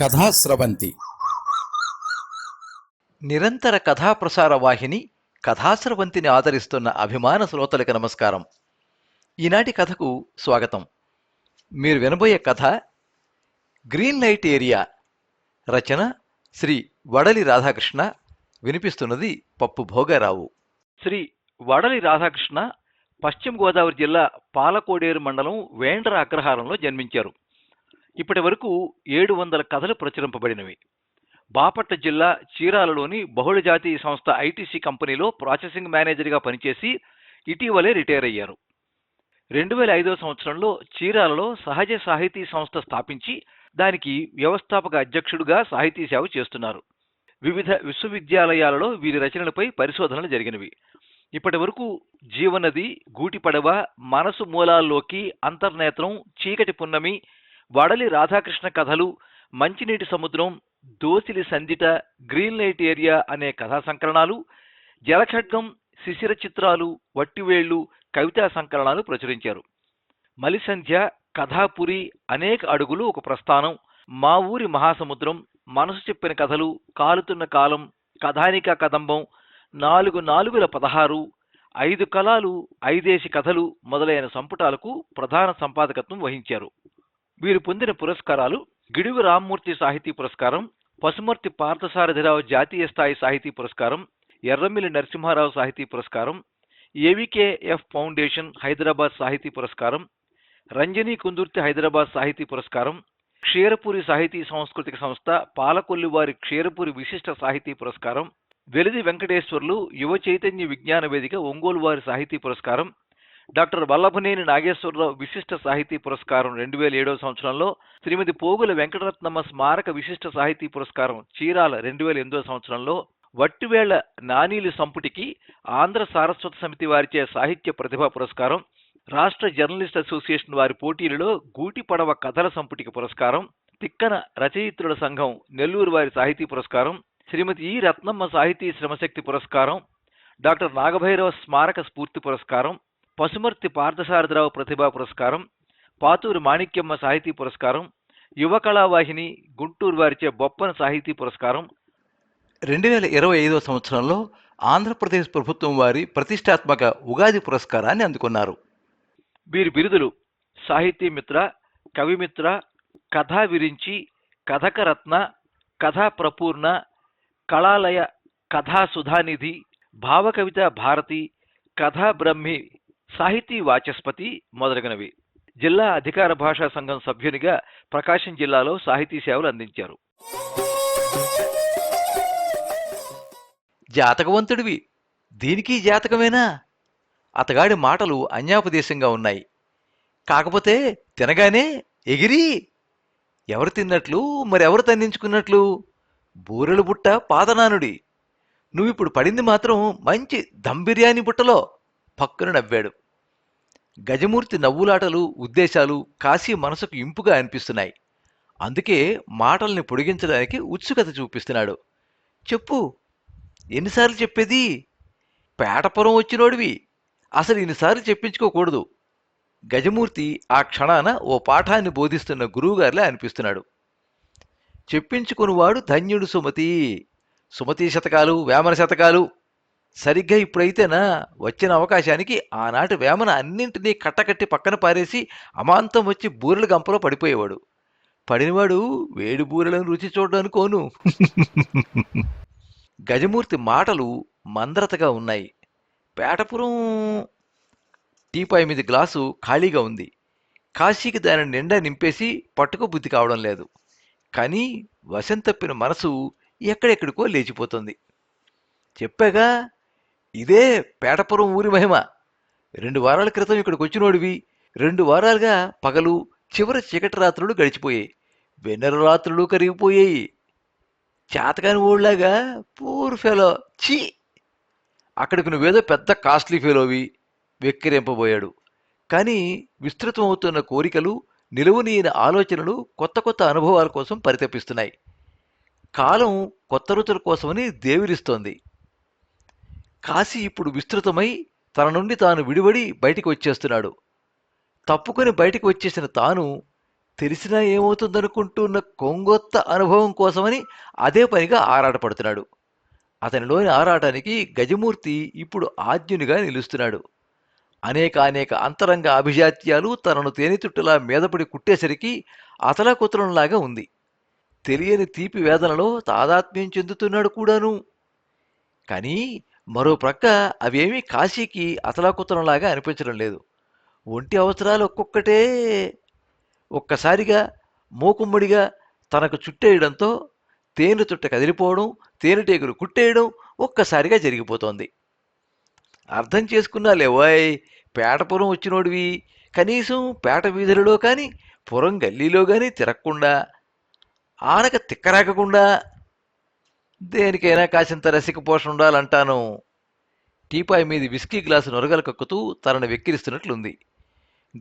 కథాస్రవంతి. నిరంతర కథాప్రసార వాహిని కథాస్రవంతిని ఆదరిస్తున్న అభిమాన శ్రోతలకు నమస్కారం. ఈనాటి కథకు స్వాగతం. మీరు వినబోయే కథ గ్రీన్ లైట్ ఏరియా రచన శ్రీ వడలి రాధాకృష్ణ వినిపిస్తున్నది పప్పు భోగారావు. శ్రీ వడలి రాధాకృష్ణ పశ్చిమ గోదావరి జిల్లా పాలకోడేరు మండలం వేండ్ర అగ్రహారంలో జన్మించారు. ఇప్పటి వరకు ఏడు వందల కథలు ప్రచురింపబడినవి. బాపట్ల జిల్లా చీరాలలోని బహుళజాతీయ సంస్థ ఐటీసీ కంపెనీలో ప్రాసెసింగ్ మేనేజర్గా పనిచేసి ఇటీవలే రిటైర్ అయ్యారు. రెండు వేల ఐదో సంవత్సరంలో చీరాలలో సహజ సాహితీ సంస్థ స్థాపించి దానికి వ్యవస్థాపక అధ్యక్షుడిగా సాహితీ సేవ చేస్తున్నారు. వివిధ విశ్వవిద్యాలయాలలో వీరి రచనలపై పరిశోధనలు జరిగినవి. ఇప్పటి వరకు జీవనది గూటిపడవ మనసు మూలాల్లోకి అంతర్నేత్రం చీకటి పున్నమి వడలి రాధాకృష్ణ కథలు మంచినీటి సముద్రం దోసిలి సందిట గ్రీన్ లైట్ ఏరియా అనే కథా సంకలనాలు జలఖడ్గం శిశిర చిత్రాలు వట్టివేళ్ళు కవితా సంకలనాలు ప్రచురించారు. మలిసంధ్య కథాపురి అనేక అడుగులు ఒక ప్రస్థానం. మా ఊరి మహాసముద్రం మనసు చెప్పిన కథలు కాలుతున్న కాలం కథానిక కదంబం నాలుగు నాలుగుల పదహారు ఐదు కళాలు ఐదేసి కథలు మొదలైన సంపుటాలకు ప్రధాన సంపాదకత్వం వహించారు. వీరు పొందిన పురస్కారాలు గిడుగు రామ్మూర్తి సాహితీ పురస్కారం పసుమర్తి పార్థసారథిరావు జాతీయ స్థాయి సాహితీ పురస్కారం ఎర్రమిల్లి నరసింహారావు సాహితీ పురస్కారం ఏవికేఎఫ్ ఫౌండేషన్ హైదరాబాద్ సాహితీ పురస్కారం రంజనీ కుందుర్తి హైదరాబాద్ సాహితీ పురస్కారం క్షీరపురి సాహితీ సాంస్కృతిక సంస్థ పాలకొల్లివారి క్షీరపురి విశిష్ట సాహితీ పురస్కారం వెలిది వెంకటేశ్వర్లు యువ చైతన్య విజ్ఞాన వేదిక ఒంగోలు వారి సాహితీ పురస్కారం డాక్టర్ వల్లభనేని నాగేశ్వరరావు విశిష్ట సాహితీ పురస్కారం రెండు వేల ఏడవ సంవత్సరంలో శ్రీమతి పోగుల వెంకటరత్నమ్మ స్మారక విశిష్ట సాహితీ పురస్కారం చీరాల రెండు వేల ఎనిమిదవ సంవత్సరంలో వట్టివేళ్ళ నానీలి సంపుటికి ఆంధ్ర సారస్వత సమితి వారిచే సాహిత్య ప్రతిభా పురస్కారం రాష్ట్ర జర్నలిస్ట్ అసోసియేషన్ వారి పోటీలలో గూటి పడవ కథల సంపుటికి పురస్కారం తిక్కన రచయిత్రుల సంఘం నెల్లూరు వారి సాహితీ పురస్కారం శ్రీమతి ఈ రత్నమ్మ సాహితీ శ్రమశక్తి పురస్కారం డాక్టర్ నాగభైరవ స్మారక స్ఫూర్తి పురస్కారం పసుమర్తి పార్థసారథిరావు ప్రతిభా పురస్కారం పాతూరు మాణిక్యమ్మ సాహితీ పురస్కారం యువ కళావాహిని గుంటూరు వారిచే బొప్పన సాహితీ పురస్కారం. రెండు వేల ఇరవై ఐదో సంవత్సరంలో ఆంధ్రప్రదేశ్ ప్రభుత్వం వారి ప్రతిష్టాత్మక ఉగాది పురస్కారాన్ని అందుకున్నారు. వీరి బిరుదులు సాహితీ మిత్ర కవిమిత్ర కథా విరించి కథకరత్న కథా ప్రపూర్ణ కళాలయ కథా సుధానిధి భావకవిత భారతి కథా బ్రహ్మి సాహితీ వాచస్పతి మొదలగునవి. జిల్లా అధికార భాషా సంఘం సభ్యునిగా ప్రకాశం జిల్లాలో సాహితీ సేవలు అందించారు. జాతకవంతుడివి. దీనికి జాతకమేనా? అతగాడి మాటలు అన్యాపదేశంగా ఉన్నాయి. కాకపోతే తినగానే ఎగిరి ఎవరు తిన్నట్లు మరెవరు తన్నించుకున్నట్లు బూరెలు బుట్ట పాదనానుడి నువ్విప్పుడు పడింది మాత్రం మంచి దమ్ బిర్యానీ బుట్టలో. పక్కన నవ్వాడు. గజమూర్తి నవ్వులాటలు ఉద్దేశాలు కాశీ మనసుకు ఇంపుగా అనిపిస్తున్నాయి. అందుకే మాటల్ని పొడిగించడానికి ఉత్సుకత చూపిస్తున్నాడు. చెప్పు ఎన్నిసార్లు చెప్పేది? పేటపురం వచ్చినోడివి. అసలు ఇన్నిసార్లు చెప్పించుకోకూడదు. గజమూర్తి ఆ క్షణాన ఓ పాఠాన్ని బోధిస్తున్న గురువుగారిలా అనిపిస్తున్నాడు. చెప్పించుకునివాడు ధన్యుడు సుమతి. సుమతి శతకాలు వేమన శతకాలు సరిగ్గా ఇప్పుడైతేనా వచ్చిన అవకాశానికి ఆనాటి వేమన అన్నింటినీ కట్టకట్టి పక్కన పారేసి అమాంతం వచ్చి బూరెల గంపలో పడిపోయేవాడు. పడినవాడు వేడి బూరెలను రుచి చూడడానుకోను. గజమూర్తి మాటలు మంద్రతగా ఉన్నాయి. పేటపురం టీపాయ్ మీద గ్లాసు ఖాళీగా ఉంది. కాశీకి దాని నిండా నింపేసి పట్టుకో బుద్ధి కావడం లేదు. కానీ వశం తప్పిన మనసు ఎక్కడెక్కడికో లేచిపోతుంది. చెప్పాగా ఇదే పేటపురం ఊరి మహిమ. రెండు వారాల క్రితం ఇక్కడికి వచ్చినోడివి. రెండు వారాలుగా పగలు చివరి చీకటి రాత్రులు గడిచిపోయాయి. వెన్నెల రాత్రులు కరిగిపోయాయి. చేతకాని ఊళ్ళలాగా పూర్ ఫెలో చీ! అక్కడికి నువ్వేదో పెద్ద కాస్ట్లీ ఫెలోవి వెక్కిరింపబోయాడు. కానీ విస్తృతమవుతున్న కోరికలు నిలువునీయని ఆలోచనలు కొత్త కొత్త అనుభవాల కోసం పరితపిస్తున్నాయి. కాలం కొత్త రుచుల కోసమని దేవిరిస్తోంది. కాశీ ఇప్పుడు విస్తృతమై తన నుండి తాను విడివడి బయటికి వచ్చేస్తున్నాడు. తప్పుకొని బయటికి వచ్చేసిన తాను తెలిసినా ఏమవుతుందనుకుంటున్న కొంగొత్త అనుభవం కోసమని అదే పనిగా ఆరాటపడుతున్నాడు. అతనిలోని ఆరాటానికి గజమూర్తి ఇప్పుడు ఆజ్ఞునిగా నిలుస్తున్నాడు. అనేక అనేక అంతరంగ అభిజాత్యాలు తనను తేనెతుట్టులా మీదపడి కుట్టేసరికి అతలాకుతలంలాగా ఉంది. తెలియని తీపి వేదనలో తాదాత్మ్యం చెందుతున్నాడు కూడాను. కానీ మరో ప్రక్క అవేమీ కాశీకి అతలాకుతలంలాగా అనిపించడం లేదు. ఒంటి అవసరాలు ఒక్కొక్కటే. ఒక్కసారిగా మూకుమ్మడిగా తనకు చుట్టేయడంతో తేనె చుట్ట కదిలిపోవడం తేనెటీగలు కుట్టేయడం ఒక్కసారిగా జరిగిపోతోంది. అర్థం చేసుకున్నా లేవాయ్ పేటపురం వచ్చినోడివి. కనీసం పేట వీధులలో కానీ పురం గల్లీలో కానీ తిరగకుండా ఆనక తిక్కరాకకుండా దేనికైనా కాసింత రసిక పోషణ ఉండాలంటాను. టీపాయ్ మీది విస్కీ గ్లాసు నొరగలు కక్కుతూ తనను వెక్కిరిస్తున్నట్లుంది.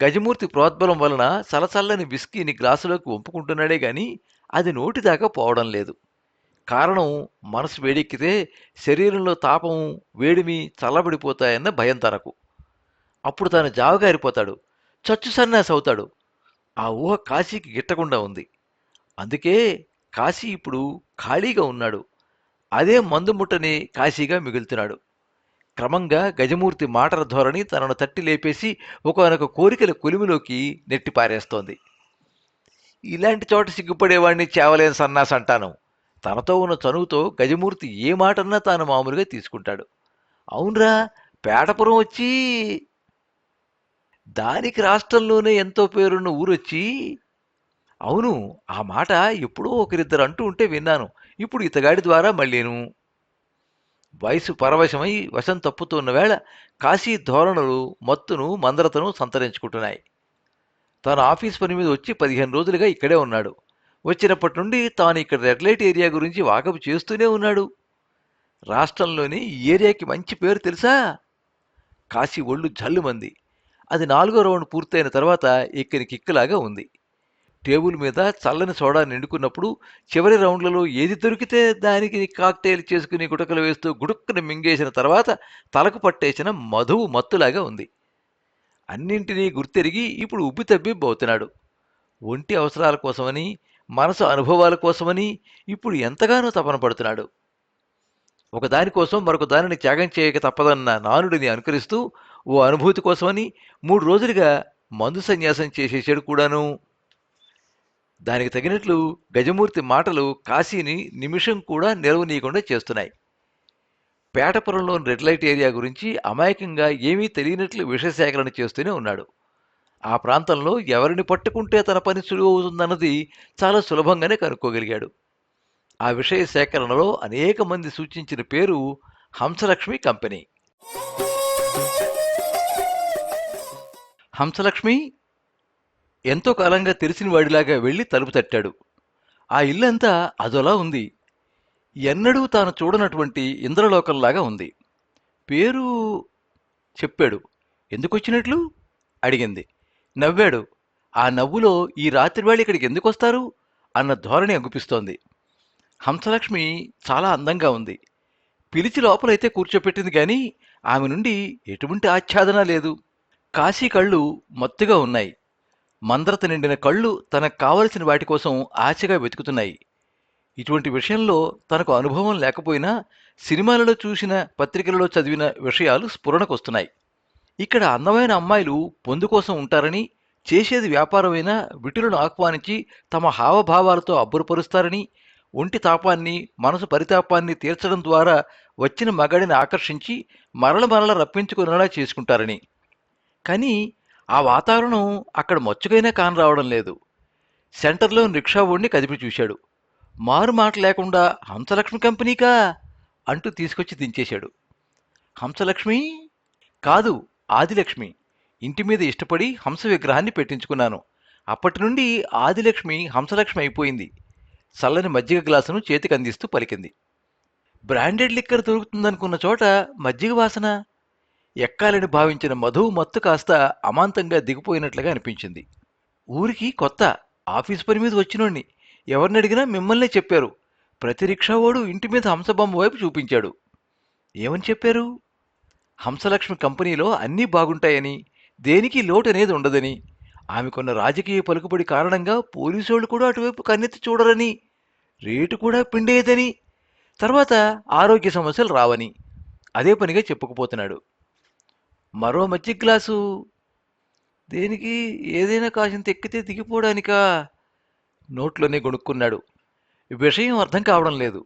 గజమూర్తి ప్రోద్బలం వలన చలచల్లని విస్కీని గ్లాసులోకి వంపుకుంటున్నాడే గాని అది నోటిదాకా పోవడం లేదు. కారణం మనసు వేడెక్కితే శరీరంలో తాపం వేడిమి చల్లబడిపోతాయన్న భయం తనకు. అప్పుడు తాను జావగారిపోతాడు. చచ్చు సన్నాసి అవుతాడు. ఆ ఊహ కాశీకి గిట్టకుండా ఉంది. అందుకే కాశీ ఇప్పుడు ఖాళీగా ఉన్నాడు. అదే మందు ముట్టని కాశీగా మిగులుతున్నాడు. క్రమంగా గజమూర్తి మాటల ధోరణి తనను తట్టి లేపేసి ఒకనొక కోరికల కొలిమిలోకి నెట్టిపారేస్తోంది ఇలాంటి చోట సిగ్గుపడేవాడిని చేవలేని సన్నాస్ అంటాను. తనతో ఉన్న చనువుతో గజమూర్తి ఏ మాటన్నా తాను మామూలుగా తీసుకుంటాడు. అవునరా పేటపురం వచ్చి దానికి రాష్ట్రంలోనే ఎంతో పేరున్న ఊరొచ్చి అవును ఆ మాట ఎప్పుడో ఒకరిద్దరు అంటూ ఉంటే విన్నాను. ఇప్పుడు ఇతగాడి ద్వారా మళ్ళీను వయసు పరవశమై వశం తప్పుతున్న వేళ కాశీ ధోరణులు మత్తును మందరతను సంతరించుకుంటున్నాయి. తాను ఆఫీస్ పని మీద వచ్చి పదిహేను రోజులుగా ఇక్కడే ఉన్నాడు. వచ్చినప్పటి నుండి తాను ఇక్కడ రెడ్లైట్ ఏరియా గురించి వాకపు చేస్తూనే ఉన్నాడు. రాష్ట్రంలోని ఈ ఏరియాకి మంచి పేరు తెలుసా? కాశీ ఒళ్ళు జల్లుమంది అది నాలుగో రౌండ్ పూర్తయిన తర్వాత ఎక్కని కిక్కలాగా ఉంది. టేబుల్ మీద చల్లని సోడా నిండుకున్నప్పుడు చివరి రౌండ్లలో ఏది దొరికితే దానికి కాక్టైల్ చేసుకుని గుటకలు వేస్తూ గుడుక్కుని మింగేసిన తర్వాత తలకు పట్టేసిన మధువు మత్తులాగా ఉంది. అన్నింటినీ గుర్తెరిగి ఇప్పుడు ఉబ్బి తబ్బి బోతున్నాడు. ఒంటి అవసరాల కోసమని మనసు అనుభవాల కోసమని ఇప్పుడు ఎంతగానో తపన పడుతున్నాడు. ఒకదానికోసం మరొక దానిని త్యాగం చేయక తప్పదన్న నానుడిని అనుకరిస్తూ ఓ అనుభూతి కోసమని మూడు రోజులుగా మందు సన్యాసం చేసేసాడు కూడాను. దానికి తగినట్లు గజమూర్తి మాటలు కాశీని నిమిషం కూడా నిలవనీయకుండా చేస్తున్నాయి. పేటపురంలోని రెడ్ లైట్ ఏరియా గురించి అమాయకంగా ఏమీ తెలియనట్లు విషయసేకరణ చేస్తూనే ఉన్నాడు. ఆ ప్రాంతంలో ఎవరిని పట్టుకుంటే తన పని సులువవుతుందన్నది చాలా సులభంగానే కనుక్కోగలిగాడు. ఆ విషయ సేకరణలో అనేక మంది సూచించిన పేరు హంసలక్ష్మి కంపెనీ. హంసలక్ష్మి ఎంతో కాలంగా తెలిసిన వాడిలాగా వెళ్ళి తలుపు తట్టాడు. ఆ ఇల్లంతా అదోలా ఉంది. ఎన్నడూ తాను చూడనటువంటి ఇంద్రలోకంలాగా ఉంది. పేరు చెప్పాడు. ఎందుకొచ్చినట్లు? అడిగింది. నవ్వాడు. ఆ నవ్వులో ఈ రాత్రివేళ ఇక్కడికి ఎందుకు వస్తారు అన్న ధోరణి అగుపిస్తోంది హంసలక్ష్మి చాలా అందంగా ఉంది. పిలిచి లోపలైతే కూర్చోపెట్టింది కానీ ఆమె నుండి ఎటువంటి ఆచ్ఛాదన లేదు. కాశీ కళ్ళు మత్తుగా ఉన్నాయి. మంద్రత నిండిన కళ్ళు తనకు కావలసిన వాటి కోసం ఆశగా వెతుకుతున్నాయి. ఇటువంటి విషయంలో తనకు అనుభవం లేకపోయినా సినిమాలలో చూసిన పత్రికలలో చదివిన విషయాలు స్ఫురణకొస్తున్నాయి. ఇక్కడ అందమైన అమ్మాయిలు పొందు కోసం ఉంటారని చేసేది వ్యాపారమైనా విటులను ఆహ్వానించి తమ హావభావాలతో అబ్బురపరుస్తారని ఒంటి తాపాన్ని మనసు పరితాపాన్ని తీర్చడం ద్వారా వచ్చిన మగాడిని ఆకర్షించి మరల మరల రప్పించుకునేలా చేసుకుంటారని. కానీ ఆ వాతావరణం అక్కడ మచ్చుకైనా కానరావడం లేదు. సెంటర్లో రిక్షా ఓడిని కదిపి చూశాడు. మారు మాట లేకుండా హంసలక్ష్మి కంపెనీకా? అంటూ తీసుకొచ్చి దించేశాడు. హంసలక్ష్మి? కాదు ఆదిలక్ష్మి. ఇంటి మీద ఇష్టపడి హంస విగ్రహాన్ని పెట్టించుకున్నాను. అప్పటి నుండి ఆదిలక్ష్మి హంసలక్ష్మి అయిపోయింది. చల్లని మజ్జిగ గ్లాసును చేతికి అందిస్తూ పలికింది. బ్రాండెడ్ లిక్కర్ దొరుకుతుందనుకున్న చోట మజ్జిగ వాసన? ఎక్కాలని భావించిన మధువు మత్తు కాస్త అమాంతంగా దిగిపోయినట్లుగా అనిపించింది. ఊరికి కొత్త ఆఫీస్ పని మీద వచ్చినోడిని ఎవరిని అడిగినా మిమ్మల్నే చెప్పారు. ప్రతి రిక్షావాడు ఇంటి మీద హంసబొమ్మ వైపు చూపించాడు. ఏమని చెప్పారు? హంసలక్ష్మి కంపెనీలో అన్నీ బాగుంటాయని దేనికి లోటు అనేది ఉండదని ఆమెకున్న రాజకీయ పలుకుబడి కారణంగా పోలీసోళ్ళు కూడా అటువైపు కన్నెత్తి చూడరని రేటు కూడా పిండేదని తర్వాత ఆరోగ్య సమస్యలు రావని అదే పనిగా చెప్పుకుపోతున్నాడు. మరో మజ్జిగ గ్లాసు. దేనికి? ఏదైనా కాసింత ఎక్కితే దిగిపోవడానికా నోట్లోనే కొనుక్కున్నాడు విషయం అర్థం కావడం లేదు.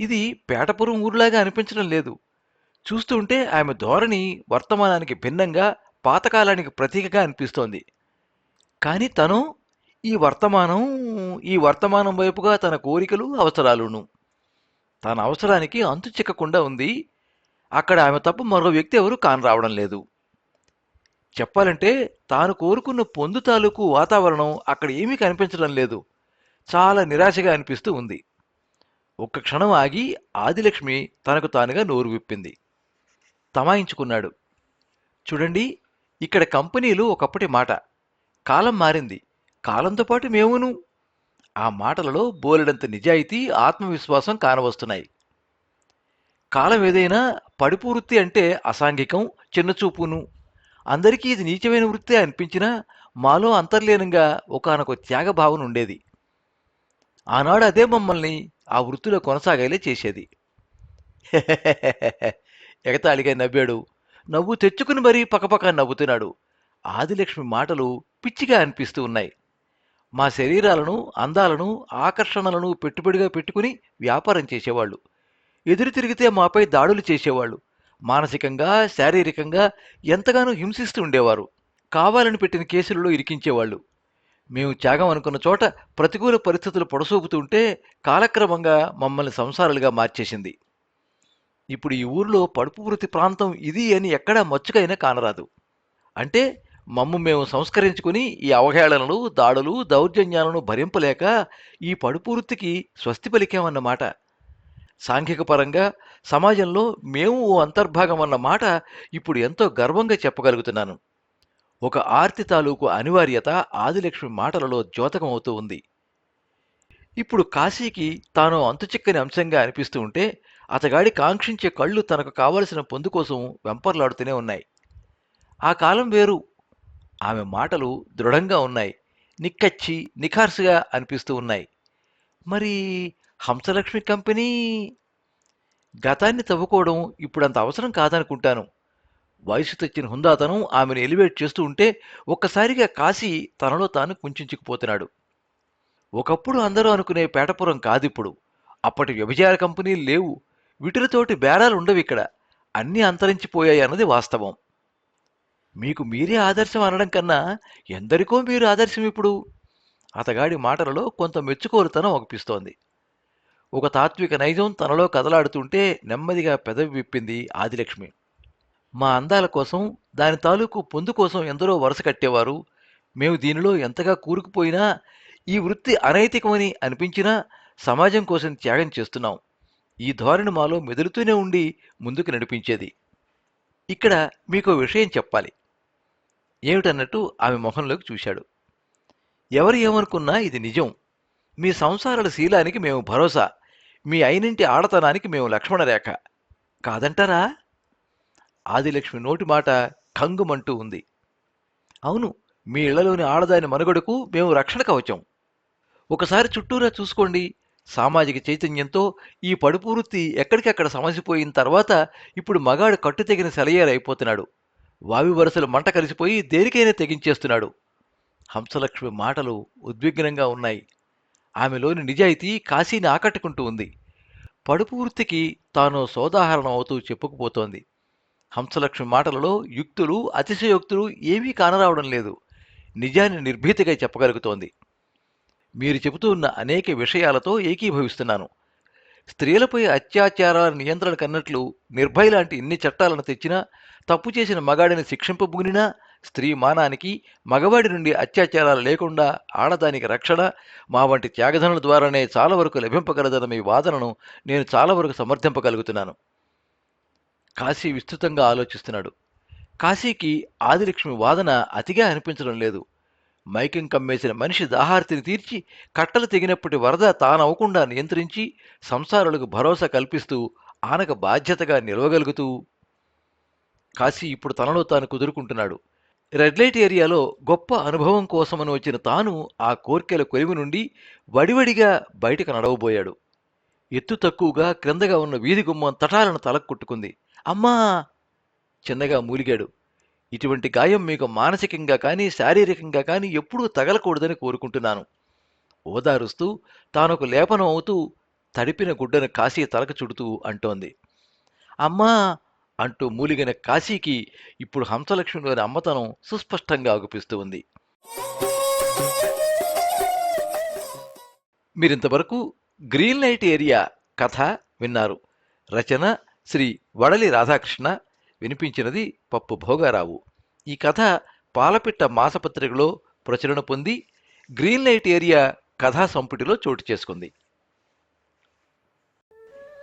ఇది పేటపురం ఊరులాగా అనిపించడం లేదు. చూస్తుంటే ఆమె ధోరణి వర్తమానానికి భిన్నంగా పాతకాలానికి ప్రతీకగా అనిపిస్తోంది. కానీ తను ఈ వర్తమానం ఈ వర్తమానం వైపుగా తన కోరికలు అవసరాలును తన అవసరానికి అంతు చిక్కకుండా ఉంది. అక్కడ ఆమె తప్ప మరో వ్యక్తి ఎవరు కానరావడం లేదు. చెప్పాలంటే తాను కోరుకున్న పొందు తాలూకు వాతావరణం అక్కడ ఏమీ కనిపించడం లేదు. చాలా నిరాశగా అనిపిస్తూ ఉంది. ఒక్క క్షణం ఆగి ఆదిలక్ష్మి తనకు తానుగా నోరు విప్పింది. తమాయించుకున్నాడు. చూడండి ఇక్కడ కంపెనీలు ఒకప్పటి మాట. కాలం మారింది. కాలంతో పాటు మేమును. ఆ మాటలలో బోలెడంత నిజాయితీ ఆత్మవిశ్వాసం కానవస్తున్నాయి. కాలం ఏదైనా పడిపు వృత్తి అంటే అసాంఘికం చిన్నచూపును. అందరికీ ఇది నీచమైన వృత్తి అనిపించినా మాలో అంతర్లీనంగా ఒకనొక త్యాగభావన ఉండేది. ఆనాడు అదే మమ్మల్ని ఆ వృత్తిలో కొనసాగేలా చేసేది. ఎగతాళిగా నవ్వాడు. నవ్వు తెచ్చుకుని మరీ పక్కపక్క నవ్వుతున్నాడు. ఆదిలక్ష్మి మాటలు పిచ్చిగా అనిపిస్తూ ఉన్నాయి. మా శరీరాలను అందాలను ఆకర్షణలను పెట్టుబడిగా పెట్టుకుని వ్యాపారం చేసేవాళ్ళు. ఎదురు తిరిగితే మాపై దాడులు చేసేవాళ్ళు. మానసికంగా శారీరకంగా ఎంతగానో హింసిస్తూ ఉండేవారు. కావాలని పెట్టిన కేసులలో ఇరికించేవాళ్ళు. మేము త్యాగం అనుకున్న చోట ప్రతికూల పరిస్థితులు పొడసూపుతుంటే కాలక్రమంగా మమ్మల్ని సంసారాలుగా మార్చేసింది. ఇప్పుడు ఈ ఊరిలో పడుపు వృత్తి ప్రాంతం ఇది అని ఎక్కడా మచ్చుకైనా కానరాదు. అంటే మమ్ము మేము సంస్కరించుకుని ఈ అవహేళనలు దాడులు దౌర్జన్యాలను భరింపలేక ఈ పడుపు వృత్తికి స్వస్తి పలికామన్నమాట. సాంఘిక పరంగా సమాజంలో మేము ఓ అంతర్భాగం అన్న మాట ఇప్పుడు ఎంతో గర్వంగా చెప్పగలుగుతున్నాను. ఒక ఆర్తి తాలూకు అనివార్యత ఆదిలక్ష్మి మాటలలో ద్యోతకమవుతూ ఉంది. ఇప్పుడు కాశీకి తాను అంతుచిక్కని అంశంగా అనిపిస్తూ ఉంటే అతగాడి కాంక్షించే కళ్ళు తనకు కావలసిన పొందు కోసం వెంపర్లాడుతూనే ఉన్నాయి. ఆ కాలం వేరు. ఆమె మాటలు దృఢంగా ఉన్నాయి. నిక్కచ్చి నిఖార్సుగా అనిపిస్తూ ఉన్నాయి. మరి హంసలక్ష్మి కంపెనీ గతాన్ని తవ్వుకోవడం ఇప్పుడంత అవసరం కాదనుకుంటాను. వయసు తెచ్చిన హుందాతనం ఆమెను ఎలివేట్ చేస్తూ ఉంటే ఒక్కసారిగా కాశీ తనలో తాను కుంచుకుపోతున్నాడు. ఒకప్పుడు అందరూ అనుకునే పేటపురం కాదిప్పుడు. అప్పటి వ్యభిచార కంపెనీలు లేవు. వీటిలతోటి బేరాలు ఉండవు ఇక్కడ. అన్నీ అంతరించిపోయాయి అన్నది వాస్తవం. మీకు మీరే ఆదర్శం అనడం కన్నా ఎందరికో మీరు ఆదర్శం ఇప్పుడు. అతగాడి మాటలలో కొంత మెచ్చుకోలుతనం ఒగిపిస్తోంది ఒక తాత్విక నైజం తనలో కదలాడుతుంటే నెమ్మదిగా పెదవి విప్పింది ఆదిలక్ష్మి. మా అందాల కోసం దాని తాలూకు పొందు కోసం ఎందరో వరుస కట్టేవారు. మేము దీనిలో ఎంతగా కూరుకుపోయినా ఈ వృత్తి అనైతికమని అనిపించినా సమాజం కోసం త్యాగం చేస్తున్నాం. ఈ ధోరణి మాలో మెదులుతూనే ఉండి ముందుకు నడిపించేది. ఇక్కడ మీకు విషయం చెప్పాలి. ఏమిటన్నట్టు ఆమె మొహంలోకి చూశాడు. ఎవరు ఏమనుకున్నా ఇది నిజం. మీ సంసారాల శీలానికి మేము భరోసా. మీ అయినింటి ఆడతనానికి మేము లక్ష్మణరేఖ కాదంటారా? ఆదిలక్ష్మి నోటి మాట కంగుమంటూ ఉంది. అవును మీ ఇళ్ళలోని ఆడదాని మనుగడకు మేము రక్షణ కవచం ఒకసారి చుట్టూరా చూసుకోండి. సామాజిక చైతన్యంతో ఈ పడుపు వృత్తి ఎక్కడికక్కడ సమసిపోయిన తర్వాత ఇప్పుడు మగాడు కట్టు తెగిన సెలయేరైపోతున్నాడు వావి వరుసలు మంట కలిసిపోయి దేనికైనా తెగించేస్తున్నాడు. హంసలక్ష్మి మాటలు ఉద్విగ్నంగా ఉన్నాయి. ఆమెలోని నిజాయితీ కాశీని ఆకట్టుకుంటూ ఉంది. పడుపూర్తికి తాను సోదాహరణం అవుతూ చెప్పుకుపోతోంది. హంసలక్ష్మి మాటలలో యుక్తులు అతిశయోక్తులు ఏమీ కానరావడం లేదు. నిజాన్ని నిర్భీతిగా చెప్పగలుగుతోంది. మీరు చెబుతూ ఉన్న అనేక విషయాలతో ఏకీభవిస్తున్నాను. స్త్రీలపై అత్యాచారాల నియంత్రణ కన్నట్లు నిర్భయ లాంటి ఇన్ని చట్టాలను తెచ్చినా తప్పు చేసిన మగాడిని శిక్షింపబూనినా స్త్రీ మానానికి మగవాడి నుండి అత్యాచారాలు లేకుండా ఆడదానికి రక్షణ మా వంటి త్యాగధనుల ద్వారానే చాలా వరకు లభింపగలదన్న మీ వాదనను నేను చాలా వరకు సమర్థింపగలుగుతున్నాను. కాశీ విస్తృతంగా ఆలోచిస్తున్నాడు. కాశీకి ఆదిలక్ష్మి వాదన అతిగా అనిపించడం లేదు. మైకం కమ్మేసిన మనిషి దాహార్తిని తీర్చి కట్టలు తెగినప్పటి వరద తానవ్వకుండా నియంత్రించి సంసారులకు భరోసా కల్పిస్తూ ఆనక బాధ్యతగా నిలవగలుగుతూ కాశీ ఇప్పుడు తనలో తాను కుదురుకుంటున్నాడు. రెడ్ లైట్ ఏరియాలో గొప్ప అనుభవం కోసమని వచ్చిన తాను ఆ కోర్కెల కొలివి నుండి వడివడిగా బయటకు నడవబోయాడు. ఎత్తు తక్కువగా క్రిందగా ఉన్న వీధి గుమ్మం తటాలను తలకు కొట్టుకుంది అమ్మా! చిన్నగా మూలిగాడు. ఇటువంటి గాయం మీకు మానసికంగా కానీ శారీరకంగా కానీ ఎప్పుడూ తగలకూడదని కోరుకుంటున్నాను. ఓదారుస్తూ తానొక లేపనం అవుతూ తడిపిన గుడ్డను కాశీ తలకు చుడుతూ అంటోంది. అమ్మా! అంటూ మూలిగిన కాశీకి ఇప్పుడు హంసలక్ష్మిలోని అమ్మతనం సుస్పష్టంగా ఆగుపిస్తూ ఉంది. మీరింతవరకు గ్రీన్ లైట్ ఏరియా కథ విన్నారు. రచన శ్రీ వడలి రాధాకృష్ణ వినిపించినది పప్పు భోగారావు. ఈ కథ పాలపిట్ట మాసపత్రికలో ప్రచురణ పొంది గ్రీన్ లైట్ ఏరియా కథా సంపుటిలో చోటు చేసుకుంది.